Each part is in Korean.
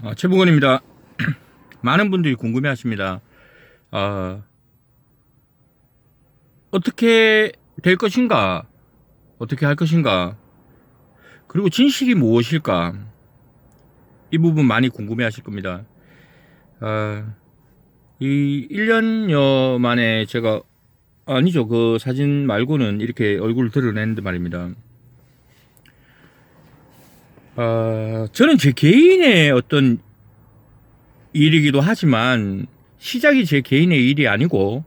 아, 최부건입니다. 많은 분들이 궁금해 하십니다. 아, 어떻게 될 것인가? 어떻게 할 것인가? 그리고 진실이 무엇일까? 이 부분 많이 궁금해 하실 겁니다. 아, 이 1년여 만에 제가, 아니죠. 그 사진 말고는 이렇게 얼굴을 드러냈는데 말입니다. 아, 저는 제 개인의 어떤 일이기도 하지만 시작이 제 개인의 일이 아니고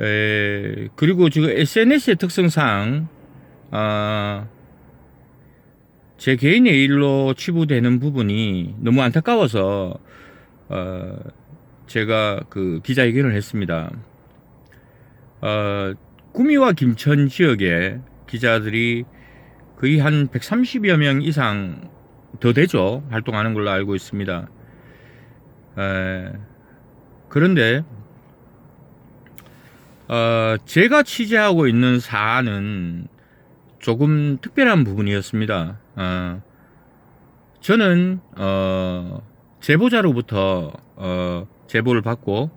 에, 그리고 지금 SNS의 특성상 아, 제 개인의 일로 치부되는 부분이 너무 안타까워서 어, 제가 그 기자회견을 했습니다. 어, 구미와 김천 지역에 기자들이 거의 한 130여 명 이상 더 되죠. 활동하는 걸로 알고 있습니다. 에, 그런데 어, 제가 취재하고 있는 사안은 조금 특별한 부분이었습니다. 어, 저는 어, 제보자로부터 어, 제보를 받고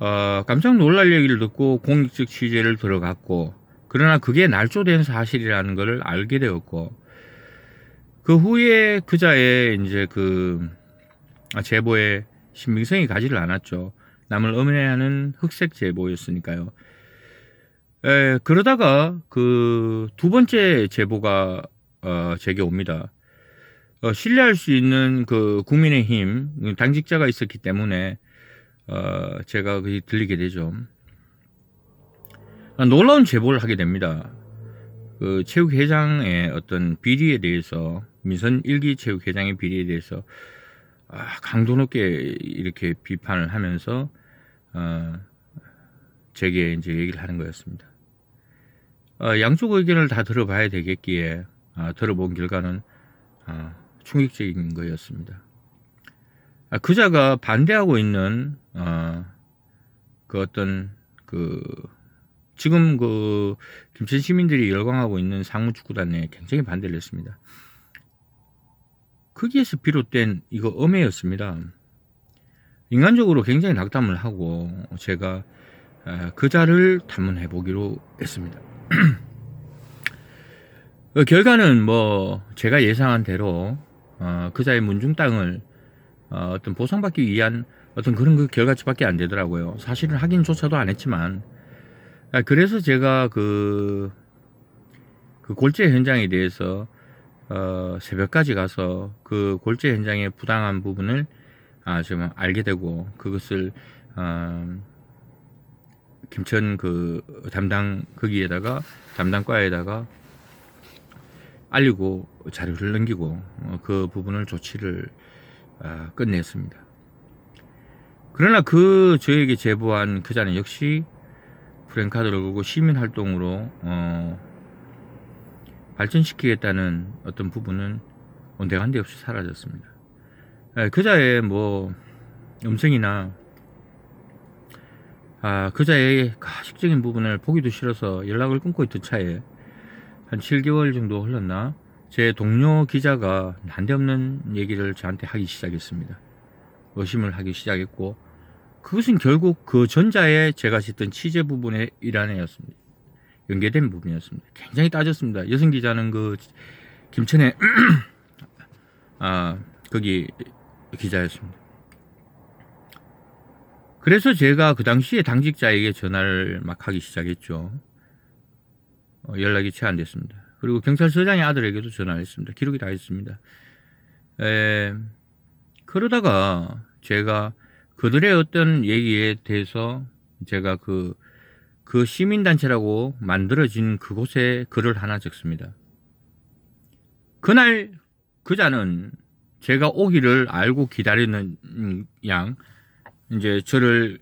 어, 깜짝 놀랄 얘기를 듣고 공익적 취재를 들어갔고 그러나 그게 날조된 사실이라는 것을 알게 되었고 그 후에 그자의 이제 그 아, 제보에 신빙성이 가지를 않았죠. 남을 음해하는 흑색 제보였으니까요. 에, 그러다가 그 두 번째 제보가 어, 제게 옵니다. 어, 신뢰할 수 있는 그 국민의힘 당직자가 있었기 때문에 어, 제가 그 들리게 되죠. 아, 놀라운 제보를 하게 됩니다. 그 체육회장의 어떤 비리에 대해서 민선 일기 체육회장의 비리에 대해서 아, 강도 높게 이렇게 비판을 하면서 어, 제게 이제 얘기를 하는 거였습니다. 어, 양쪽 의견을 다 들어봐야 되겠기에 아, 들어본 결과는 아, 충격적인 거였습니다. 아, 그자가 반대하고 있는 어, 그 어떤 그 지금 그 김천 시민들이 열광하고 있는 상무축구단에 굉장히 반대를 했습니다. 거기에서 비롯된 이거 음해였습니다. 인간적으로 굉장히 낙담을 하고 제가 아, 그자를 탐문해 보기로 했습니다. 그 결과는 뭐 제가 예상한 대로 어, 그자의 문중 땅을 어, 어떤 보상받기 위한 어떤 그런 그 결과치밖에 안 되더라고요. 사실은 확인조차도 안 했지만 아, 그래서 제가 그, 그 골재 현장에 대해서 어, 새벽까지 가서 그 골재 현장의 부당한 부분을 아, 좀 알게 되고 그것을 어, 김천 그 담당 거기에다가 담당과에다가 알리고 자료를 넘기고 어, 그 부분을 조치를 아, 끝냈습니다. 그러나 그 저에게 제보한 그자는 역시 프랭카드를 걸고 시민 활동으로 어, 발전시키겠다는 어떤 부분은 온데간데 없이 사라졌습니다. 예, 그자의 뭐 음성이나 아, 그자의 가식적인 부분을 보기도 싫어서 연락을 끊고 있던 차에 한 7개월 정도 흘렀나 제 동료 기자가 난데없는 얘기를 저한테 하기 시작했습니다. 의심을 하기 시작했고 그것은 결국 그 전자에 제가 짓던 취재 부분의 일환이었습니다. 연계된 부분이었습니다. 굉장히 따졌습니다. 여성 기자는 그 김천에 아 거기 기자였습니다. 그래서 제가 그 당시에 당직자에게 전화를 막 하기 시작했죠. 어, 연락이 채 안 됐습니다. 그리고 경찰서장의 아들에게도 전화를 했습니다. 기록이 다 있습니다. 에, 그러다가 제가 그들의 어떤 얘기에 대해서 제가 그, 그 시민단체라고 만들어진 그곳에 글을 하나 적습니다. 그날 그자는 제가 오기를 알고 기다리는 양, 이제 저를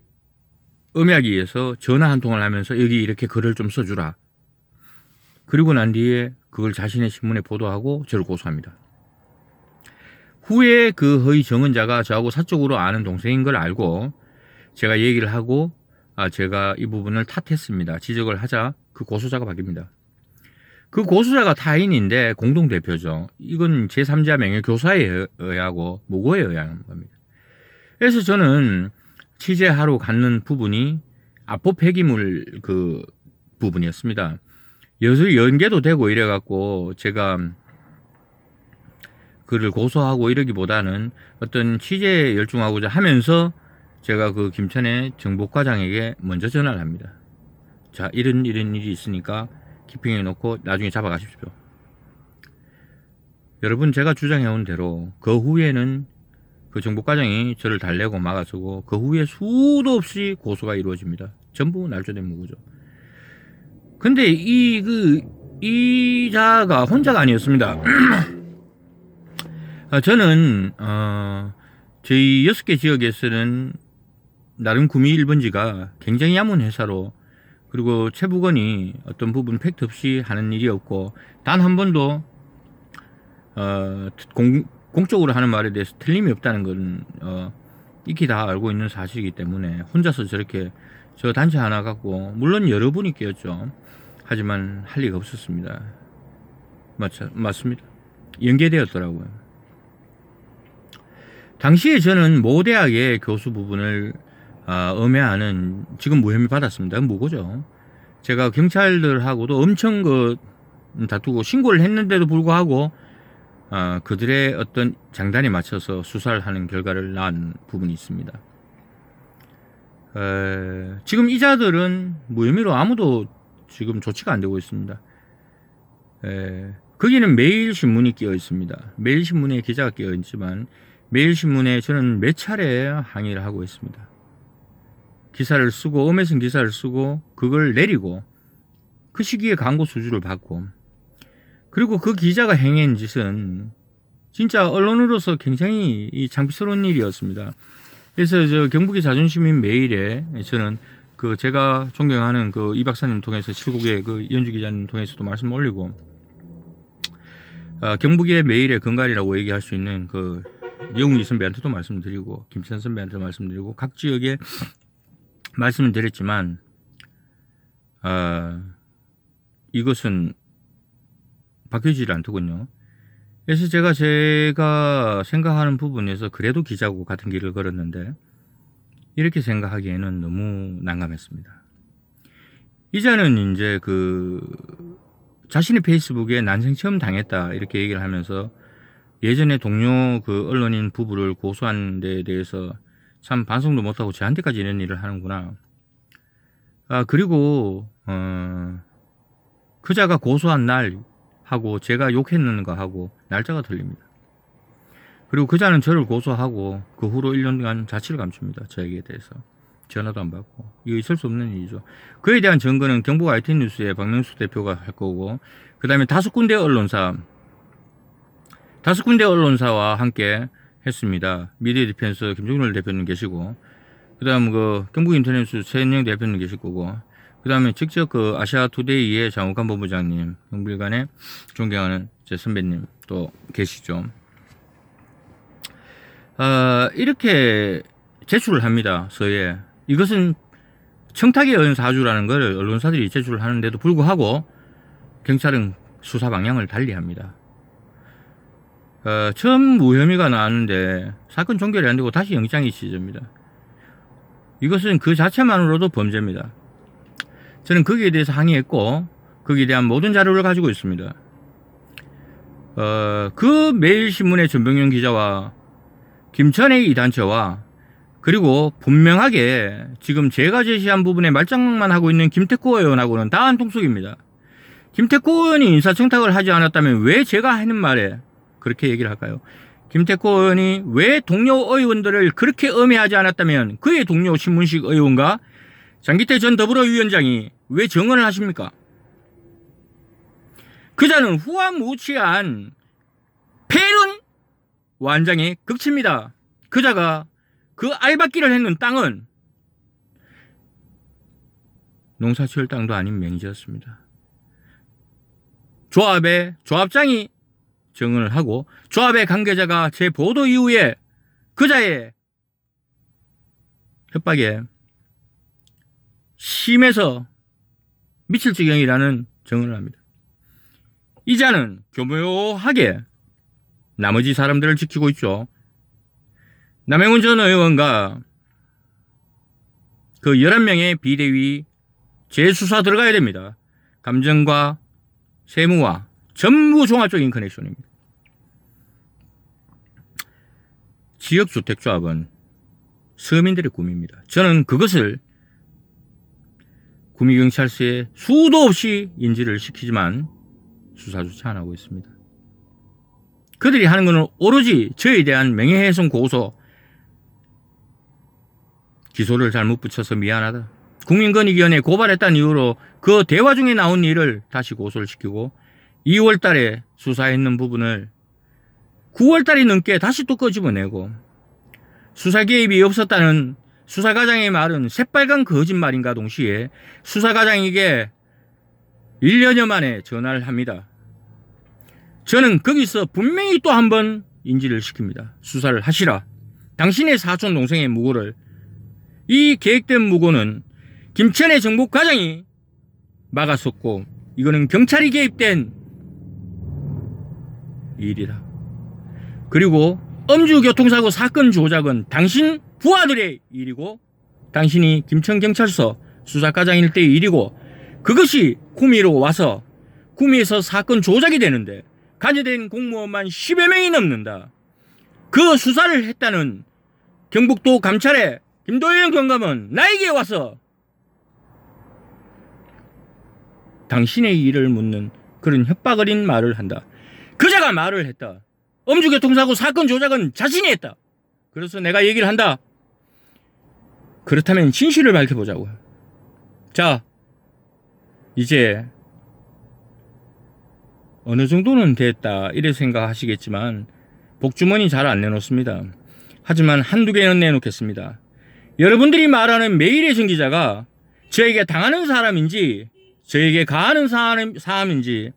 음해하기 위해서 전화 한 통을 하면서 여기 이렇게 글을 좀 써주라. 그리고 난 뒤에 그걸 자신의 신문에 보도하고 저를 고소합니다. 후에 그 허위 정은자가 저하고 사적으로 아는 동생인 걸 알고 제가 얘기를 하고 아 제가 이 부분을 탓했습니다. 지적을 하자 그 고소자가 바뀝니다. 그 고소자가 타인인데 공동대표죠. 이건 제3자 명예교사에 의하고 무고에 의한 겁니다. 그래서 저는 취재하러 갔는 부분이 압포 폐기물 그 부분이었습니다. 연계도 되고 이래갖고 제가 그를 고소하고 이러기보다는 어떤 취재에 열중하고자 하면서 제가 그 김천의 정복과장에게 먼저 전화를 합니다. 자, 이런 이런 일이 있으니까 키핑해 놓고 나중에 잡아가십시오. 여러분 제가 주장해온 대로 그 후에는 그 정복과장이 저를 달래고 막아서고 그 후에 수도 없이 고소가 이루어집니다. 전부 날조된 무고죠. 근데 이 그 이자가 혼자가 아니었습니다. 아, 저는 어, 저희 여섯 개 지역에서는 나름 구미 1번지가 굉장히 야문 회사로 그리고 최부건이 어떤 부분 팩트 없이 하는 일이 없고 단 한 번도 어, 공, 공적으로 하는 말에 대해서 틀림이 없다는 건 어, 익히 다 알고 있는 사실이기 때문에 혼자서 저렇게 저 단체 하나 갖고 물론 여러분이 끼었죠. 하지만 할 리가 없었습니다. 맞, 맞습니다. 연계되었더라고요. 당시에 저는 모 대학의 교수 부분을 아, 음해하는 지금 무혐의 받았습니다. 무고죠. 제가 경찰들하고도 엄청 그 다투고 신고를 했는데도 불구하고 아, 그들의 어떤 장단에 맞춰서 수사를 하는 결과를 낳은 부분이 있습니다. 에, 지금 이자들은 무혐의로 아무도 지금 조치가 안 되고 있습니다. 에, 거기는 매일 신문이 끼어 있습니다. 매일 신문에 기자가 끼어 있지만 매일 신문에 저는 몇 차례 항의를 하고 있습니다. 기사를 쓰고 엄해선 기사를 쓰고 그걸 내리고 그 시기에 광고 수주를 받고 그리고 그 기자가 행한 짓은 진짜 언론으로서 굉장히 이 장비스러운 일이었습니다. 그래서 저 경북의 자존심인 메일에 저는 그 제가 존경하는 그 이 박사님 통해서 칠곡의 그 연주 기자님 통해서도 말씀 올리고 어, 경북의 메일의 근간이라고 얘기할 수 있는 그 영훈이 선배한테도 말씀드리고 김천 선배한테도 말씀드리고 각 지역에 말씀을 드렸지만 어, 이것은 바뀌지를 않더군요. 그래서 제가 제가 생각하는 부분에서 그래도 기자고 같은 길을 걸었는데 이렇게 생각하기에는 너무 난감했습니다. 이자는 이제 그 자신의 페이스북에 난생 처음 당했다 이렇게 얘기를 하면서 예전에 동료 그 언론인 부부를 고소한 데 대해서 참 반성도 못하고 저한테까지 이런 일을 하는구나. 아 그리고 어 그자가 고소한 날 하고 제가 욕했는 거 하고 날짜가 틀립니다. 그리고 그자는 저를 고소하고 그 후로 1년간 자취를 감춥니다. 저에게 대해서. 전화도 안 받고. 이거 있을 수 없는 일이죠. 그에 대한 증거는 경북 IT 뉴스에 박명수 대표가 할 거고, 그 다음에 다섯 군데 언론사, 다섯 군데 언론사와 함께 했습니다. 미디어 디펜스 김종렬 대표님 계시고, 그 다음 그 경북 인터넷 최은영 대표님 계실 거고, 그 다음에 직접 그 아시아 투데이의 장욱한 본부장님, 경북일간의 존경하는 제 선배님 또 계시죠. 어, 이렇게 제출을 합니다. 서에. 이것은 청탁에 의한 사주라는 걸 언론사들이 제출을 하는데도 불구하고 경찰은 수사 방향을 달리합니다. 어, 처음 무혐의가 나왔는데 사건 종결이 안 되고 다시 영장이 시집니다. 이것은 그 자체만으로도 범죄입니다. 저는 거기에 대해서 항의했고 거기에 대한 모든 자료를 가지고 있습니다. 어, 그 매일신문의 전병용 기자와 김천의 이 단체와 그리고 분명하게 지금 제가 제시한 부분에 말장난만 하고 있는 김태코 의원하고는 다 한통속입니다. 김태코 의원이 인사청탁을 하지 않았다면 왜 제가 하는 말에 그렇게 얘기를 할까요? 김태코 의원이 왜 동료 의원들을 그렇게 음해하지 않았다면 그의 동료 신문식 의원과 장기태 전 더불어위원장이 왜 정언을 하십니까? 그자는 후한무치한 폐륜 완장의 극치입니다. 그자가 그 알박기를 했는 땅은 농사지을 땅도 아닌 맹지였습니다. 조합의 조합장이 정언을 하고 조합의 관계자가 제 보도 이후에 그자의 협박에 심해서 미칠 지경이라는 정언을 합니다. 이자는 교묘하게 나머지 사람들을 지키고 있죠. 남영훈 전 의원과 그 11명의 비대위 재수사 들어가야 됩니다. 감정과 세무와 전부 종합적 인 커넥션입니다. 지역주택조합은 서민들의 꿈입니다. 저는 그것을 구미경찰서에 수도 없이 인지를 시키지만 수사조차 안 하고 있습니다. 그들이 하는 것은 오로지 저에 대한 명예훼손 고소 기소를 잘못 붙여서 미안하다. 국민권익위원회 고발했다는 이유로 그 대화 중에 나온 일을 다시 고소를 시키고 2월 달에 수사했는 부분을 9월 달이 넘게 다시 또 끄집어내고 수사 개입이 없었다는 수사과장의 말은 새빨간 거짓말인가 동시에 수사과장에게 1년여 만에 전화를 합니다. 저는 거기서 분명히 또 한 번 인지를 시킵니다. 수사를 하시라. 당신의 사촌 동생의 무고를 이 계획된 무고는 김천의 정보과장이 막았었고 이거는 경찰이 개입된 일이다. 그리고 음주교통사고 사건 조작은 당신 부하들의 일이고 당신이 김천경찰서 수사과장일 때의 일이고 그것이 구미로 와서 구미에서 사건 조작이 되는데 간여된 공무원만 10여 명이 넘는다. 그 수사를 했다는 경북도 감찰의 김도영 경감은 나에게 와서 당신의 일을 묻는 그런 협박 어린 말을 한다. 그자가 말을 했다. 음주교통사고 사건 조작은 자신이 했다. 그래서 내가 얘기를 한다. 그렇다면 진실을 밝혀보자고요. 자, 이제 어느 정도는 됐다. 이래 생각하시겠지만 복주머니 잘 안 내놓습니다. 하지만 한두 개는 내놓겠습니다. 여러분들이 말하는 메일의 전기자가 저에게 당하는 사람인지 저에게 가하는 사람, 사람인지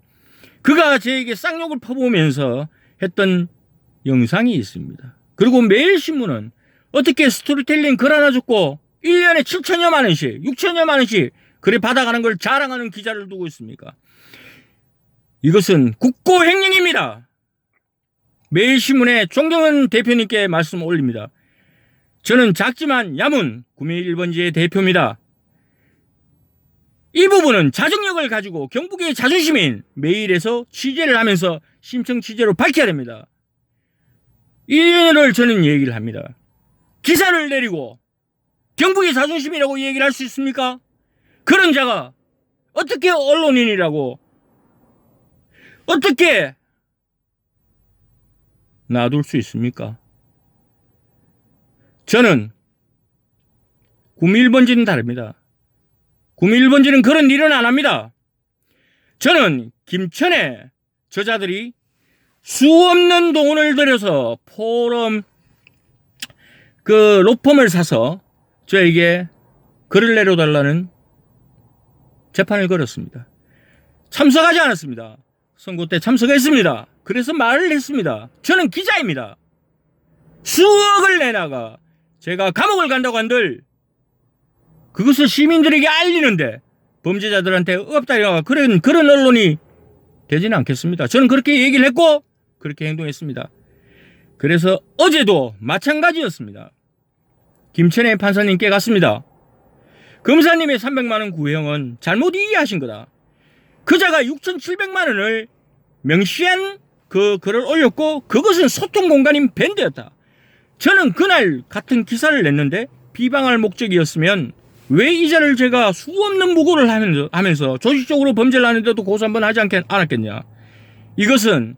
그가 저에게 쌍욕을 퍼부으면서 했던 영상이 있습니다. 그리고 매일신문은 어떻게 스토리텔링 글 하나 줬고 1년에 7천여만 원씩, 6천여만 원씩 그래 받아가는 걸 자랑하는 기자를 두고 있습니까? 이것은 국고 횡령입니다. 매일신문에 존경은 대표님께 말씀 올립니다. 저는 작지만 야문 구미 1번지의 대표입니다. 이 부분은 자정력을 가지고 경북의 자존심인 매일에서 취재를 하면서 심청 취재로 밝혀야 됩니다. 이를 저는 얘기를 합니다. 기사를 내리고 경북의 자존심이라고 얘기를 할 수 있습니까? 그런 자가 어떻게 언론인이라고 어떻게 놔둘 수 있습니까? 저는 구미 1번지는 다릅니다. 1번지는 그런 일은 안 합니다. 저는 김천에 저자들이 수없는 돈을 들여서 포럼 그 로펌을 사서 저에게 글을 내려달라는 재판을 걸었습니다. 참석하지 않았습니다. 선거 때 참석했습니다. 그래서 말을 했습니다. 저는 기자입니다. 수억을 내나가 제가 감옥을 간다고 한들 그것을 시민들에게 알리는데 범죄자들한테 없다리가 그런 그런 언론이 되지는 않겠습니다. 저는 그렇게 얘기를 했고 그렇게 행동했습니다. 그래서 어제도 마찬가지였습니다. 김천의 판사님께 갔습니다. 검사님의 300만 원 구형은 잘못 이해하신 거다. 그자가 6,700만 원을 명시한 그 글을 올렸고 그것은 소통 공간인 밴드였다. 저는 그날 같은 기사를 냈는데 비방할 목적이었으면 왜 이자를 제가 수 없는 무고를 하면서, 하면서 조직적으로 범죄를 하는데도 고소 한번 하지 않겠, 않았겠냐. 이것은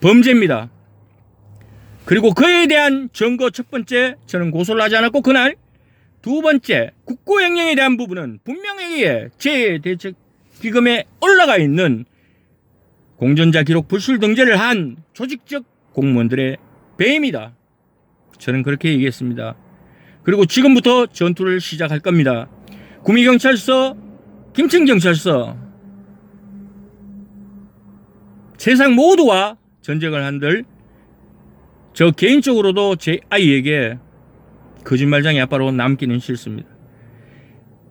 범죄입니다. 그리고 그에 대한 증거 첫 번째 저는 고소를 하지 않았고 그날 두 번째 국고행령에 대한 부분은 분명하게 제 대책 기금에 올라가 있는 공전자 기록 불술 등재를 한 조직적 공무원들의 배임이다. 저는 그렇게 얘기했습니다. 그리고 지금부터 전투를 시작할 겁니다. 구미경찰서, 김천경찰서, 세상 모두와 전쟁을 한들 저 개인적으로도 제 아이에게 거짓말장의 아빠로 남기는 싫습니다.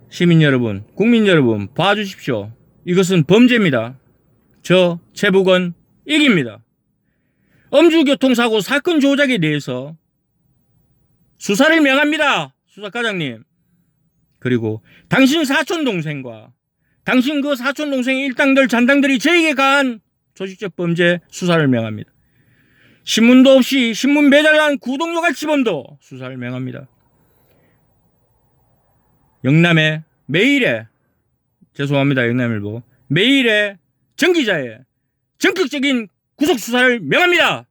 시민 여러분, 국민 여러분, 봐주십시오. 이것은 범죄입니다. 저 최북은 이깁니다. 음주교통사고 사건 조작에 대해서 수사를 명합니다. 수사과장님. 그리고 당신 사촌 동생과 당신 그 사촌 동생의 일당들 잔당들이 저에게 가한 조직적 범죄 수사를 명합니다. 신문도 없이 신문 배달한 구독료 가치범도 수사를 명합니다. 영남의 매일에 죄송합니다 영남일보 매일의 정기자의 전격적인 구속 수사를 명합니다.